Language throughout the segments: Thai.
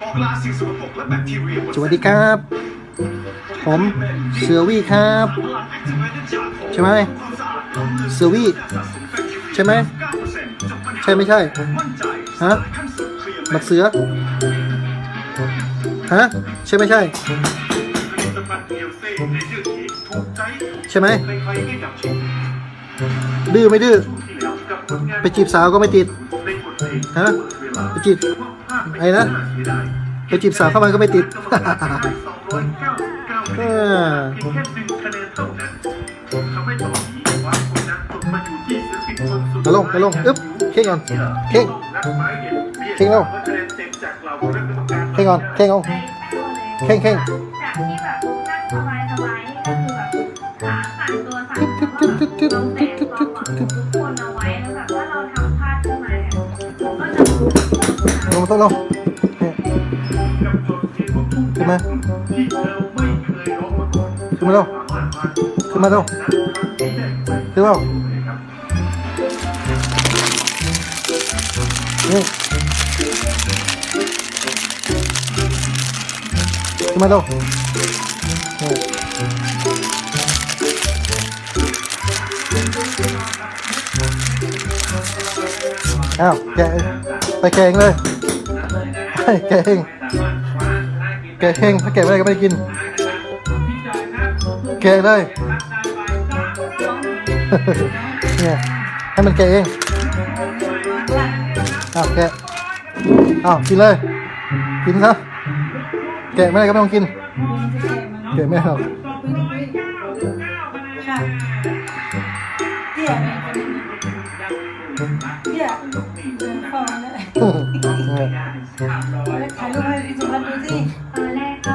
บอกลาสิ่งสกปรกและแบคทีเรียบนสวัสดีครับ ผมเสือวี่ครับ ใช่ไหมเสือวี่ใช่ไหมใช่ไม่ใช่ฮะบักเสือฮะใช่ไม่ใช่ ใช่ไหมดื้อไม่ดื้อไปจีบสาวก็ไม่ติดฮะไปจีบ ไอ้นะไปจีบสาวเข้ามาก็ไม่ติดเออไปลงไปลงอึ๊บเข่งก่อนเข่งเข่งเอาเข่งก่อนเข่งเอาเข่งเข่งจากที่แบบสบายสบายคือแบบขาสั่นตัวสั่นเพราะเราตะความหวังของทุกคนเอาไว้แล้วแบบถ้าเราทำพลาดขึ้นมาเนี่ยก็จะรู้ ลงต้องลงเนี่ยขึ้นมาขึ้นมาเร็ว แกะไปแกะเองแกเองแกะเองถ้าแกไม่ได้ก็ไม่ได้กิน แกเลยเนี่ยให้มันแกเองอ้าวแกอ้าวกินเลย กินซะแกะไม่ได้ก็ไม่ต้องกิน แกะไม่ได้หรอกเตี้ยเตี้ยเดินเข้ามาเลยเนี่ย ถ่ายรูปให้พี่สุพรรณดูสิตอนแรกก็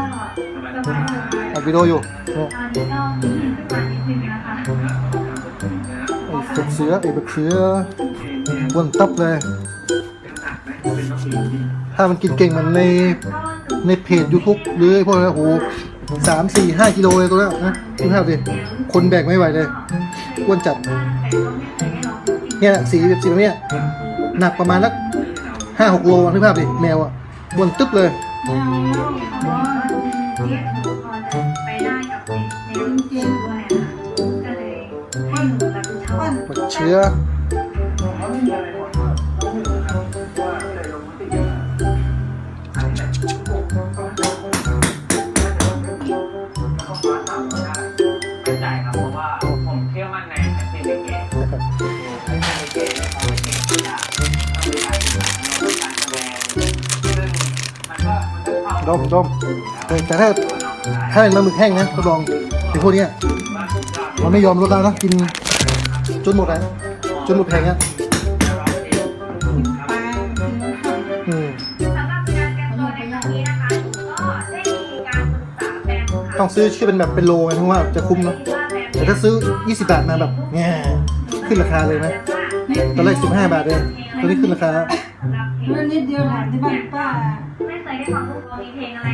สบายสบายอัดวิดีโออยู่เนี่ยตอนนี้ก็มีขึ้นมานิดนึงนะคะไอ้เสือเสือไอ้บักเสืออ้วนตับเลย ถ้ามันกินเก่งเหมันในในเพจ YouTube หรือไอ้พวกนั้นโอ้โหสามสี่ห้ากิโลเลยตัวเนี้ยนะคุณภาพดิคนแบกไม่ไหวเลยอ้วนจัด เนี่ยสีแบบสีแบบเนี้ยหนักประมาณสัก ห้าหกโลนึกภาพดิ แมวอะอ้วนตึ๊บเลยเพราะว่าเรียนหนูพอะไปได้กับในในรุ่นจิ๋วด้วยอะก็เลยให้หนูรับผิดชอบบักเชื้อ ไม่ใจครับเพราะว่าผมเชื่อมั่นในอาชีพลิเกอาชีพลิเกเนี่เขาเป็นเก่งทุกม ดมดมแต่ถ้าถ้าเป็นปลาหมึกแห้งนะรับรองไอ้พวกเนี้ยมันไม่ยอมลดแล้วนะกินจนหมดอะจนหมดแผงอะปลาคืออืมสำหรับการเตรียมตัวในครั้งนี้นะคะหนูก็ได้มีการปรึกษาแฟนค่ะต้องซื้อชื่อเป็นแบบเป็นโลไงเพราะว่าจะคุ้มเนอะแต่ถ้าซื้อ 20 บาทมาแบบแง่ขึ้นราคาเลยนะตอนแรก15 บาทเองตอนนี้ขึ้นราคาเรื่องนิดเดียวถามที่บ้านป้าไม่ เคยได้ฟังพวกเรมีเพลงอะไร